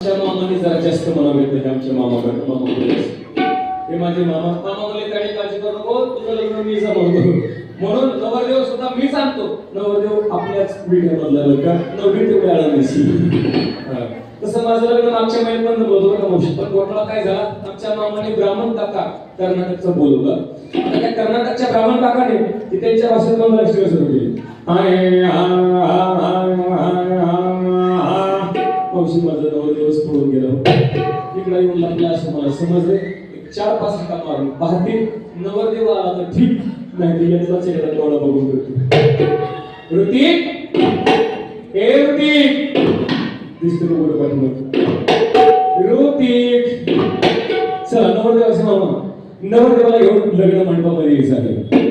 आमच्या मामाने जरा जास्त मला भेटलं आमच्या मामाकडे मामा हे माझे मामा मामा म्हणले काही काळजी करू नको तुझं लग्न मी जमवतो. म्हणून नवरदेव सुद्धा मी सांगतो नवरदेव आपल्याच व्हिडिओ लग्न बरं का? नवरी तेवढी आळंदीची तसं माझं लग्न मागच्या महिन्यात बंद बोलतो का मावशी? पण घोटाळा काय झाला? आमच्या मामाने ब्राह्मण काका कर्नाटकचं बोलवलं. आता त्या कर्नाटकच्या ब्राह्मण काकाने ती त्यांच्या भाषेत मला लक्ष सुरू केली. हाय, हा, हा, हा, हा, हा. मावशी माझं नऊ दिवस पळून गेलो. तिकडे येऊन लागला असं मला समजले. एक चार पाच हाता मारून पाहते नवरदेव आला तर ठीक. नाही तर यातला चेहरा डोळा बघून करतो ऋतिक! ए ऋतिक! दिसतो ना पाठवत ऋतिक! चला नवरदेव असं मामा नवरदेवाला घेऊन लग्न मंडपामध्ये यायचं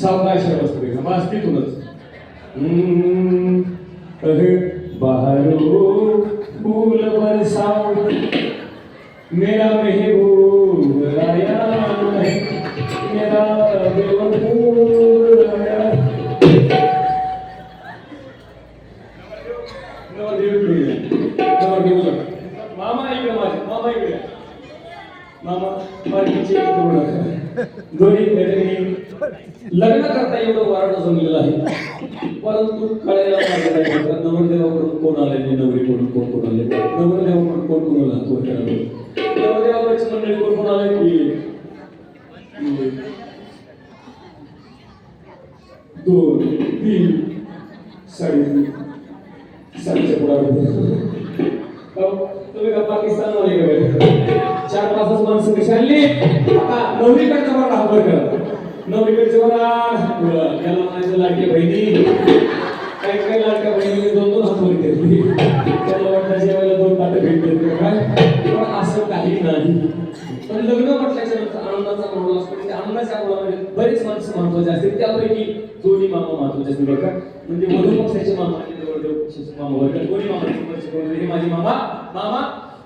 सावकाश बसतो बस तिथूनच. हम्म, अहे साडे. साडेच्या पुढे तुम्ही का पाकिस्तानमध्ये गेले चार पाचच माणसं विचारली आता नवरीकडचा बघा हा वर करा. नवरीकडचे बघा. त्याला म्हणायचं लाडक्या बहिणी. काही काही लाडक्या बहिणी दोन दोन हात वर घेतली. त्याला वाटतं जेवायला दोन ताटं भेटले काय? पण असं काही नाही. पण लग्न म्हटल्याच्या नंतर आनंदाचा माहोल असतो. म्हणजे आनंदाच्या माहोलामध्ये बरेच माणसं महत्त्वाचे असतील त्यापैकी दोन्ही मामा महत्त्वाचे असतील बरं का. म्हणजे वधू पक्षाचे मामा आणि मामा बरं का. दोन्ही मामाचे हे माझे मामा. मामा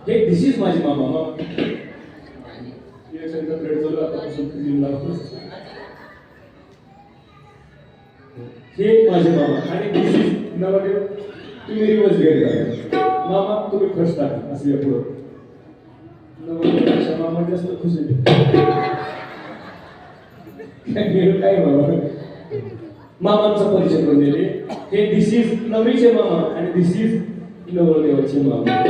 हे दिस इज माझे मामा. मामा हे माझे मामा. आणि दिस इज नवरदेव तुम्ही रिवर्स गेट करा मामा तुम्ही फर्स्ट टाका असं या पुढं. नवरदेवापेक्षा मामा जास्त खुश आहे. काय बाबा मामांचा परिचय करून दिले. हे दिस इज नवरीचे मामा आणि दिस इज नवरदेवाचे मामा.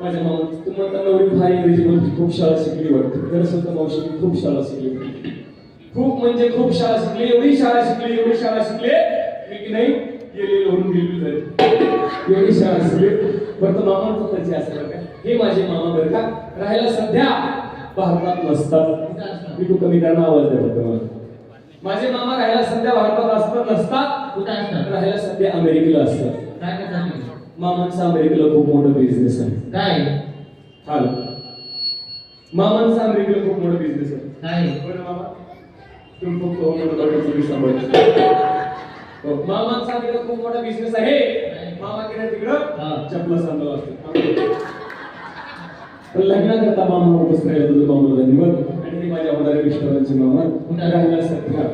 माझ्या मामा तुम्हाला नवरी फार इंग्रजी बोलते खूप शाळा शिकली वाटते. खरं सुद्धा मावशी खूप शाळा शिकली. खूप म्हणजे खूप शाळा शिकली एवढी शाळा शिकली एवढी शाळा शिकले मी की नाही गेले होऊन गेली झाली एवढी शाळा शिकली. बरं तर मामांचा परिचय असेल बरं का? हे माझे मामा बरं का? राहायला सध्या भारतात नसतात. मी तू कमी करणं आवाज द्या फक्त मला माझे मामा राहायला सध्या भारतात असतात नसतात. कुठं असतात? राहायला सध्या अमेरिकेला असतात. काय करतात? मामांचा अमेरिकेला खूप मोठा बिझनेस आहे. काय? हाल मामांचा अमेरिकेला खूप मोठा बिझनेस आहे. काय? बरं मामा. तुम्ही फक्त सांभाळायचं. मामांचा अमेरिकेला खूप मोठा बिझनेस आहे. मामा तिकडे तिकडं. चपला सांभाळ असते. पण लग्न करता मामा उपस्थित राहिला तुझं मामा धन्यवाद आणि ते माझ्या होणाऱ्या मिस्टरांचे मामा कुठं? राहिला सध्या.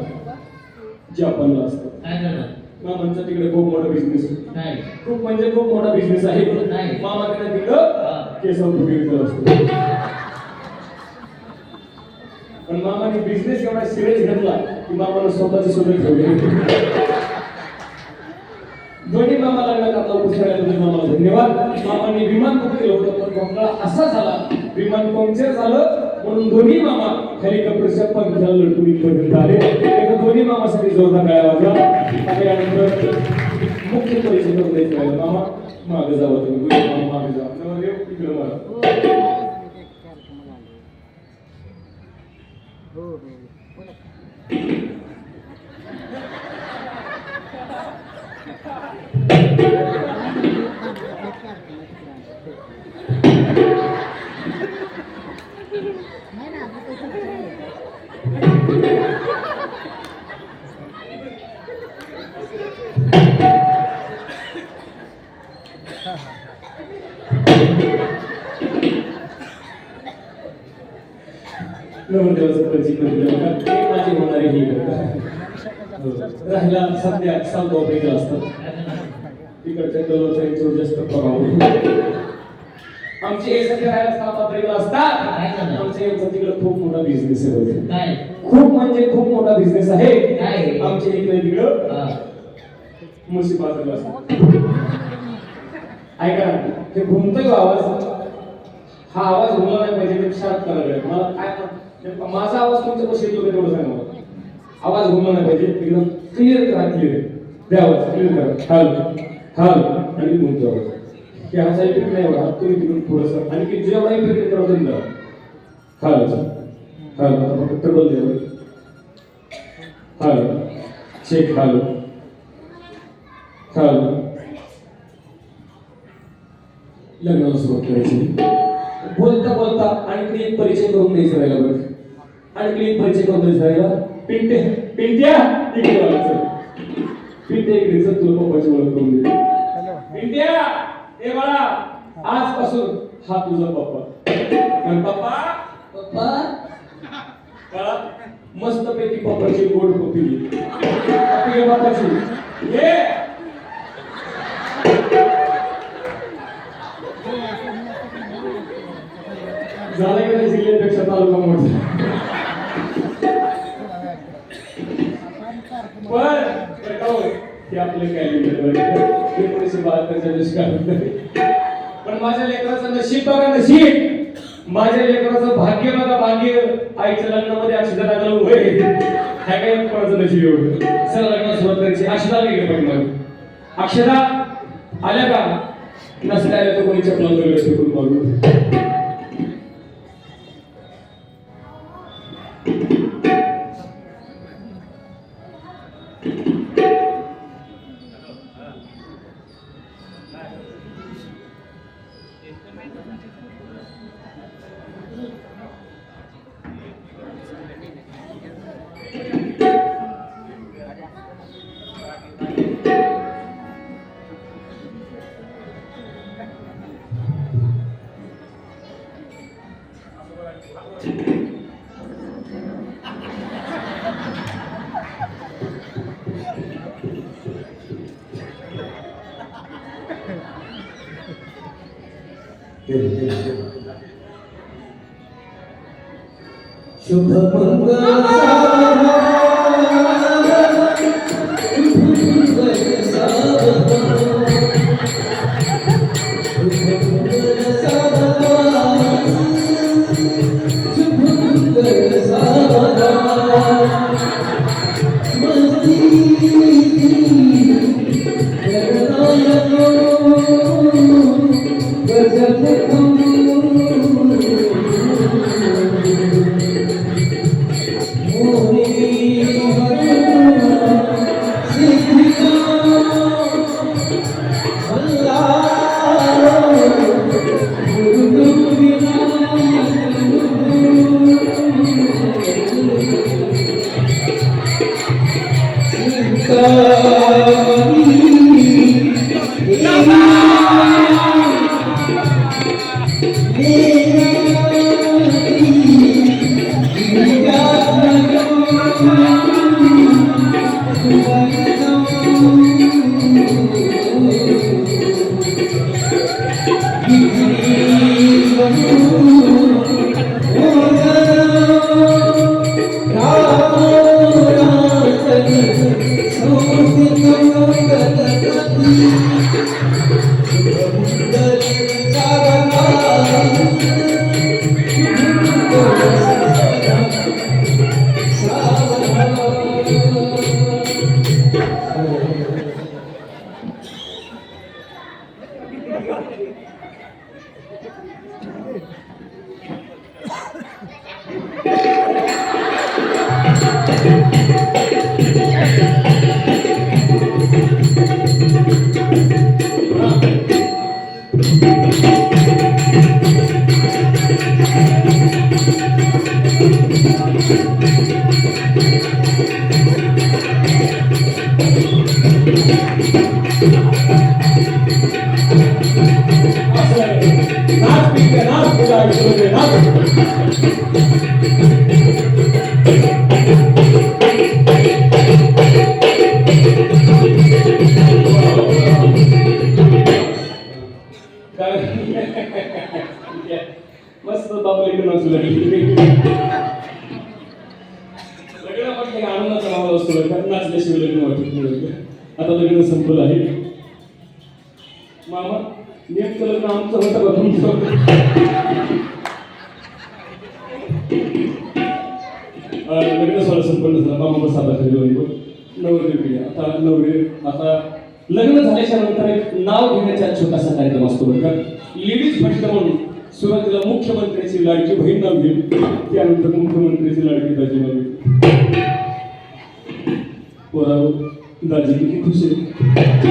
जपानला असतात मामांचा तिकडे खूप मोठा बिझनेस आहे काय खूप म्हणजे खूप मोठा बिझनेस आहे. नाही. मामाकडे तिकडं फुगीचं असतो. पण मामाने बिझनेस एवढा सिरियस घेतला की मामाला स्वतःची सुद्धा ठेवले दोन्ही मामा लग्नात आपला उपस्थित मामाला धन्यवाद मामाने विमान बुक केलं होतं पण घोटाळा असा झाला विमान पंक्चर झालं म्हणून दोन्ही मामा हेलिकॉप्टरच्या पंख्याला लटकून इथपर्यंत आले. एका दोन्ही मामासाठी जोरदार गाड्या वाजला. आणि यानंतर मुख्य परिषद करून मामा मागे जावा तुम्ही. मामा मागे जावा. नवरदेव इकडे मला Oh, man. मोठा बिझनेस आहे. काय? खूप म्हणजे खूप मोठा बिझनेस आहे. काय? आमच्या इकडे तिकडं. म्हशी बाजूला ऐका ना, हे घुमतोय का आवाज हा आवाज घुमला नाही पाहिजे ते शार्प करायला मला काय माझा आवाज तुमच्या कशी येतो ते तेवढं सांगा आवाज घुमला नाही पाहिजे एकदम क्लिअर करा क्लिअर द्या आवाज क्लिअर करा. हाल हाल आणि घुमतो आवाज. की ह्याचा इफेक्ट नाही एवढा तुम्ही तिकडून थोडंसं आणि की जेवढा इफेक्ट द्या हाल फक्त ट्रबल द्या हाल चेक हाल हाल लग्नाला सुरुवात करायची. बोलता बोलता आणखी एक परिचय करून द्यायचा राहिला बरं आणखी एक परिचय करून द्यायचा राहिला. पिंटे पिंट्या इकडे चल. पिंट्या इकडे चल तुला पप्पाची ओळख करून दे पिंट्या ए बाळा आजपासून हा तुझा पप्पा. पप्पा पप्पा? का मस्त पैकी पप्पाची गोड पप्पी पप्पाची झालं का नाही जिल्ह्यापेक्षा तालुका मोठा. पण आपलं कॅलेंडर एकोणीसशे बहात्तरच्या दुष्काळात पण माझ्या लेकराचं नशीब बघा नशीब! माझ्या लेकराचं भाग्य बघा भाग्य. आईच्या लग्नामध्ये अक्षता लागलं होय काय काय कोणाचं नशीब एवढं सर लग्न सुरुवात करायची. अक्षता गेली पण मग? अक्षता आल्या का? नसल्या आल्या तर कोणी चपला वगैरे फेकून मुख्यमंत्र्याची लाडकी बहीण नाव त्यानंतर मुख्यमंत्र्याची लाडकी दाजी नाव पोराव दाजी किती खुश आहे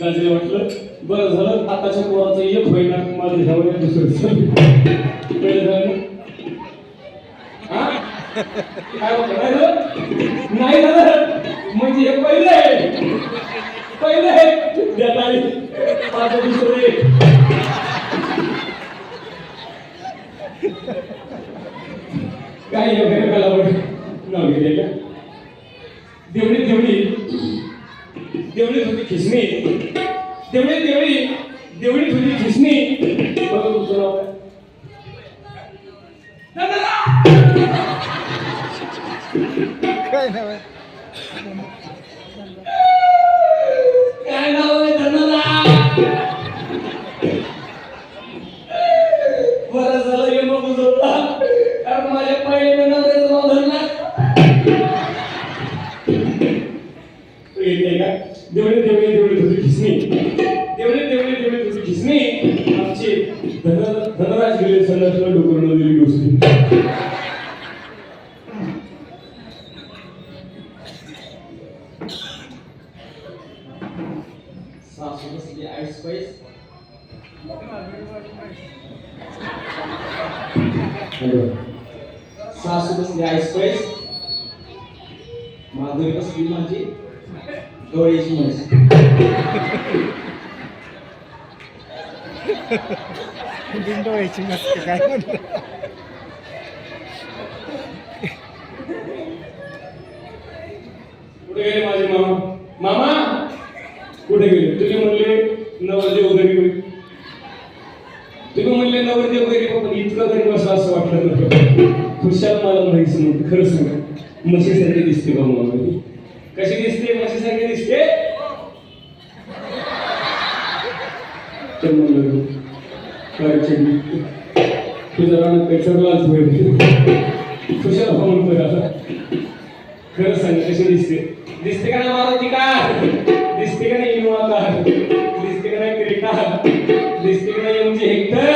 दाजीला वाटलं बरं झालं आताच्या पोराचं एक होईना माझं ह्या वयात दुसरं झालं. पहिलं झालं काय नाही झालं? नाही झालं? म्हणजे हे पहिलं आहे. पहिलं आहे. द्या ताई. माझं दुसरं काय हे वगैरे मला आवड नाव घेते देवणी देवणी होती खिसणी देवळी देवणी देवणी होती खिसणी बघा तुमचं नाव काय? काय नव्हे सासू बसली आईस पैस सासू बसली आईस पैस माधुरी बसली माझी डोळ्याची म्हैस बिंडोळ्याची मस्त काय म्हणलं कुठे गेले माझे मामा मामा कुठे गेले नवरदेव घरी होईल तुम्ही म्हणले नवरदेव घरी पण इतका घरी बसला असं वाटलं नव्हतं. खुशाल मला म्हैस नव्हती खरं सांगा. म्हशीसारखी दिसते बा मला. कशी दिसते? म्हशीसारखी दिसते? तर म्हणलं काय तुझ्या रानात काही होईल. खुशाल हा म्हणतोय आता. खरं सांग कशी दिसते? दिसते का नाही मारुती का? दिसते का नाही इनोवा का दिसते का म्हणजे हेक्टर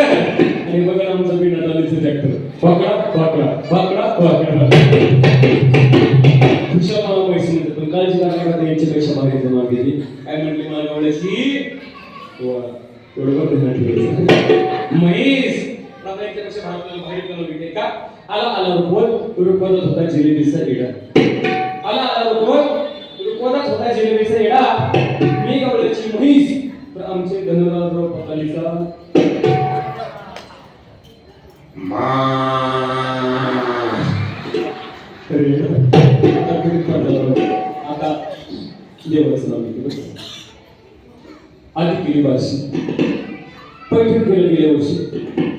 आणि बघा आमचा बिना खुशा मला पैसे म्हणतात पण काळजी यांच्यापेक्षा जमा केली काय मला गवळ्याची एवढं बघ म्हैस आता याच्यापेक्षा भारताला बाहेर का? आला आला रुपवत रुपवत होता जिलेबीचा इडा आला आला रुपवत रुपवत होता जिलेबीचा इडा मी गवळ्याची म्हैस आमचे धनुराजराव पतालीचा. आता देवाचं नाव घेतो आधी केली बारशी. पैठण केलं गेल्या वर्षी.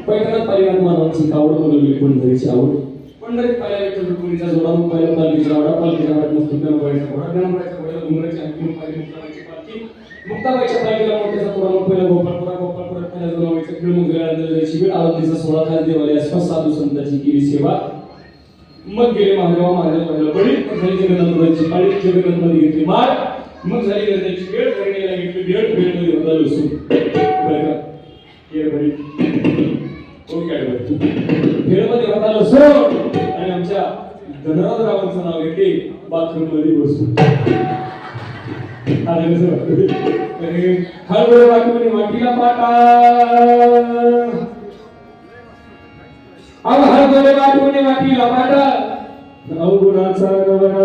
पैठणात पाहिल्यात मानवाची आवड बोलवली पंढरीची आवड. पंढरीत पाहिल्या विठ्ठल रुक्मिणीचा जोडा मग पालखीचा आवडा. पालखीचा आवड. मस्त गणपतीचा आवडा. गणपतीचा घोड्याला अंतिम मुक्ताबाईची पालखी. मुक्ताबाईच्या पालखीला मोठ्याचा पुरा मग पहिला गोपाळपुरा गोपाळपुरात पहिला जनाबाईचा खेळ शिबिर आरतीचा सोळा खास देवालय आसपास साधू संतांची केली सेवा. मग गेले महादेवा महादेव पहिला बळी झाली जगन्नाथाची पाळी जगन्नाथमध्ये घेतली मग झाली गर्दीची वेळ करण्याला घेतली भेटमध्ये होता लसूण. बरं का? ओके होता लसूण. आणि आमच्या धनराजरावांचं नाव घेते बाथरूममध्ये बसून. आता कसं वाटतं अरे, पाटा अव हर गोरे वाटून वाटीला पाटा अवगुणाचा गवरा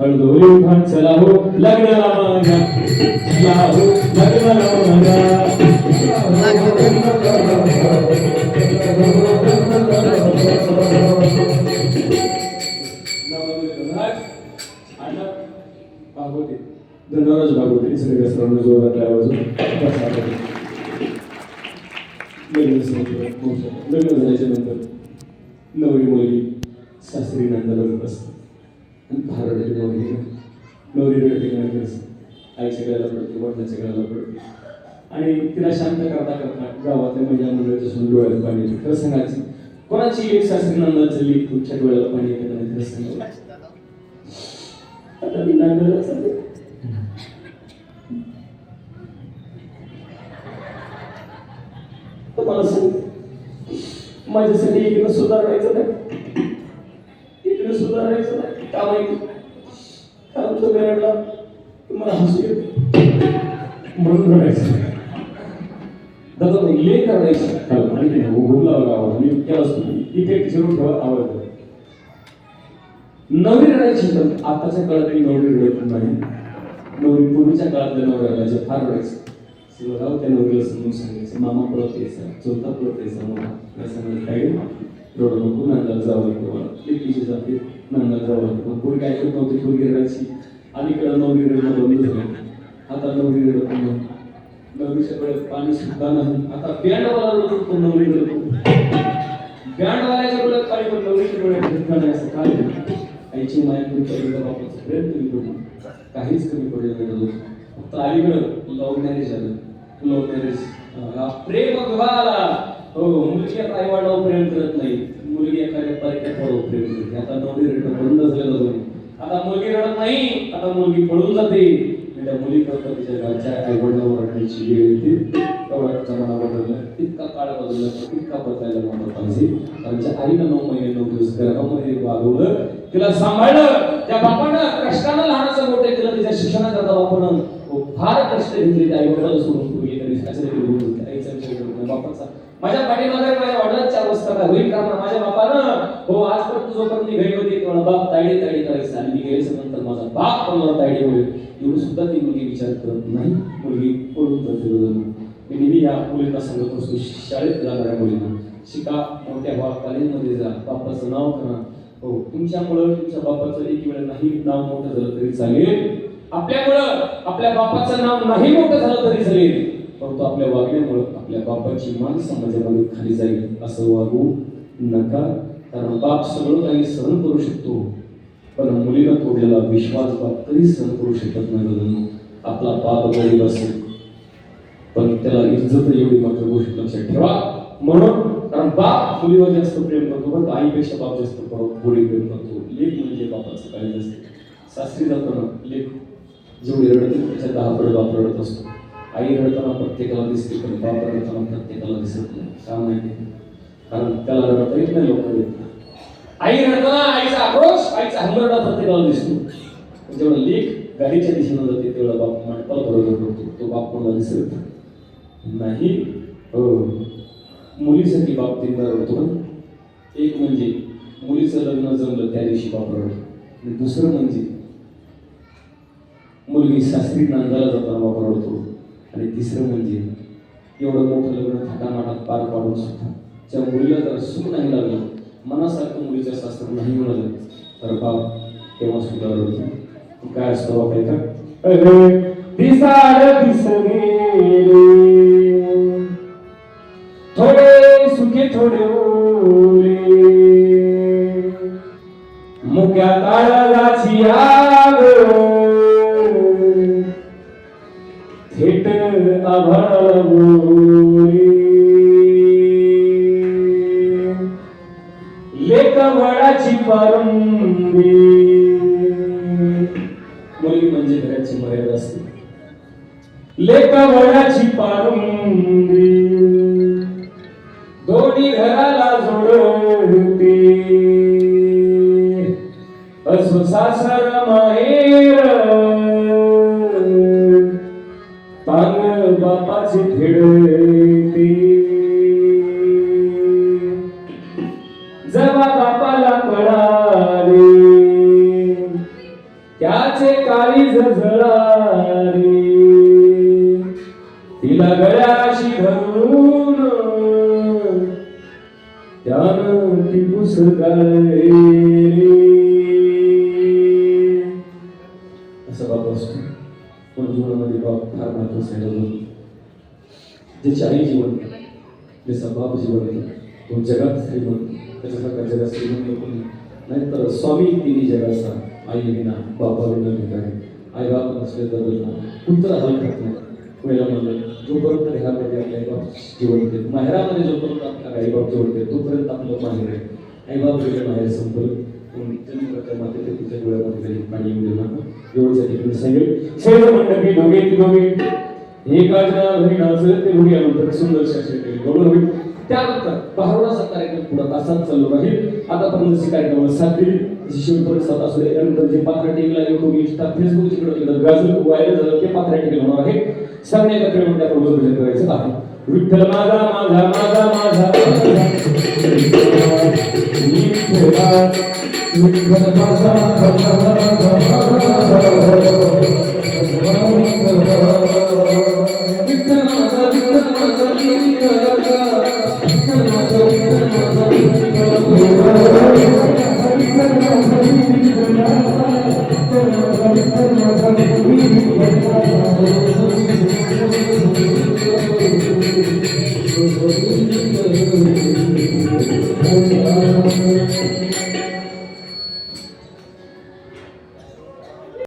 हळदोरी भान चला हो लग्नाला माझ्या चला हो लग्नाला माझ्या भागवते धनराज भागवते सगळ्या सर्वांना जोरात लावायचं लग्न संपलं, लग्न झाल्याच्यानंतर नवरी मुलगी सासरी नंदनच असते आणि फार रडते नवरी नवरी रडते गाणी असते आईच्या गळ्याला पडते वडिलाच्या गळ्याला पडते आणि तिला शांत करता करता गावातल्या महिला मंडळाच्या डोळ्याला पाणी येते. खरं सांगायचं कोणाची लेख सासरी नंदाचं लेख तुमच्या डोळ्याला पाणी येते नाही खरं सांगा आता मी नांदला मला सांग माझ्यासाठी इकडं सुधारायचं नाही. इकडे सुधारायचं नाही. का? माहिती कारण तो रडला तुम्हाला हसू येते. म्हणून रडायचं त्याचा उल्लेख करण्याची करायचं आणि ते उघडला आवाज मी केला असतो इफेक्ट झिरो ठेवा आवाज नवरी रडायची पण आताच्या काळात मी नवरी रडत नाही. नवरी पूर्वीच्या काळात नवरी रडायच्या फार रडायचं. सगळं त्या नवरीला समजून सांगायचं. मामा पळत यायचा चौथा पळत यायचा मला काय सांगायचं काय रडू नको नांदाला जावं लागतं मला. लेकीची जाते नांदाला जावं लागतं. पण पूर्वी काय करत नव्हती पूर्वी रडायची. अलीकडं नवरी रडणं बंद झालं. आता नवरी रडत नाही. नवरीच्या पाणी सुद्धा नाही. आता बँडवाला रडतो नवरी बँडवाल्याच्या डोळ्यात पाणी पण नवरीच्या डोळ्यात नाही. असं काय? आईची माया कमी पडली बापाचं प्रेम काहीच कमी पडलं नाही फक्त अलीकडं लव्ह मॅरेज झालं. लव्ह मॅरेज प्रेम विवाह आला हो मुलगी आता आई वडिलावर प्रेम करत नाही. मुलगी एखाद्या परक्यावर प्रेम करते. आता नवरी रडणं बंद झालेलं आता मुलगी रडत नाही आता मुलगी पळून जाते. त्या मुलीकरता तिच्या घरच्या आई वडिलावर रडण्याची वेळ येते. एवढा जमाना बदलला तितका काळ बदलला तितका बदलायला नव्हता पाहिजे. त्यांच्या आईनं नऊ महिने नऊ दिवस गर्भामध्ये वागवलं तिला सांभाळलं त्या बापानं कष्टानं लहानाचं मोठे केलं तिच्या शिक्षणाकरता बापानं फार कष्ट घेतले त्या आई वडिलाला सोडून पूर्वी तरी असं तरी आईचा बापाचा माझ्या पाठीमागे माझ्या ऑर्डर चार वाजता होईल का माझ्या बापानं हो आजपर्यंत जोपर्यंत मी घडी होती. तेव्हा बाप ताडी ताडी करायचा. आणि मी गेल्याच्यानंतर माझा बाप पण मला तायडी होईल एवढं सुद्धा ती मुलगी विचार करत नाही. मुलगी पळून जाते मी नेहमी या मुलींना सांगत असतो शाळेत जाणाऱ्या मुलींना. शिका मोठ्या व्हा कॉलेजमध्ये जा. बापाचं नाव करा. हो तुमच्यामुळं तुमच्या बापाचं एक वेळ नाही. नाव मोठं झालं तरी चालेल. आपल्यामुळं आपल्या बापाचं नाव नाही मोठं झालं तरी चालेल. परंतु आपल्या वागण्यामुळं आपल्या बापाची मान समाजामध्ये खाली जाईल असं वागू नका कारण बाप सगळं काही सहन करू शकतो पण मुलीला तोडलेला विश्वास बाप कधी सहन करू शकत नाही आपला बाप गरीब असेल पण त्याला इज्जत एवढी मात्र गोष्ट लक्षात ठेवा म्हणून कारण बाप मुलीवर जास्त प्रेम करतो पण आईपेक्षा बाप जास्त मुली प्रेम करतो लेख म्हणजे बापाचं काही नसते सासरी जाताना लेख जेवढी रडत त्याच्या दहा पड बाप रडत असतो आई रडताना प्रत्येकाला दिसते पण बाप रडताना प्रत्येकाला दिसत नाही. का माहिती? कारण त्याला रडता येत नाही लोक आई रडताना आईचा आक्रोश आईचा हंबरडा प्रत्येकाला दिसतो. जेवढा लेख गाडीच्या दिशेनं जाते तेवढा बाप मंडपाला बरोबर करतो तो बाप कोणाला दिसत नाही? हो. मुलीसाठी बाप तीनदा रडतो एक म्हणजे मुलीचं लग्न जमलं त्या दिवशी बाप रडतो. आणि दुसरं म्हणजे मुलगी सासरी नांदाला जाताना बाप रडतो. आणि तिसरं म्हणजे एवढं मोठं लग्न थाटामाटात पार पाडून सुद्धा. त्या मुलीला जर सुख नाही लागलं मनासारखं मुलीचं शास्त्र नाही मिळालं तर बाप तेव्हा सुद्धा रडतो काय असतो बाप आहे का दिसाड दिसणे सुसासर सासर माहेर तांग बापाचे फेडते तो जगात श्रीमंत त्याच्यासारखा जगात श्रीमंत कोणी नाही. तर स्वामी तिन्ही जगाचा आई विना बाबा विना ठिकाणी आई बाप नसले तर ना हल हलकत नाही. पहिला म्हणलं जोपर्यंत घरामध्ये आपल्या आईबाप जीवन देत माहेरामध्ये जोपर्यंत आपल्या आईबाप जीवन देत तोपर्यंत आपलं माहेर आहे. आईबाप गेले माहेर संपलं. माते ते डोळ्यामध्ये पाणी येऊ देऊ नका. सांगेल. मंडपी दोघे दोघे हे घरी नाचलं ते दोघे यानंतर सुंदर शास्त्री केले गौरव त्यानंतर बाहेरचा कार्यक्रम पुढे तासात चालू राहील. आतापर्यंत जे कार्यक्रमाला साथ दिली तशी शेवटपर्यंत साथ असू दे त्यानंतर जे पात्र टीव्हीला युट्यूब इंस्टा फेसबुक जिकडे तिकडे गाजलं व्हायरल झालं ते पात्र टीव्ही होणार आहे सगळ्या एकत्र येऊन त्या प्रभूचं भजन करायचं आहे. विठ्ठल माझा माझा माझा माझा. विठ्ठल माझा माझा माझा माझा.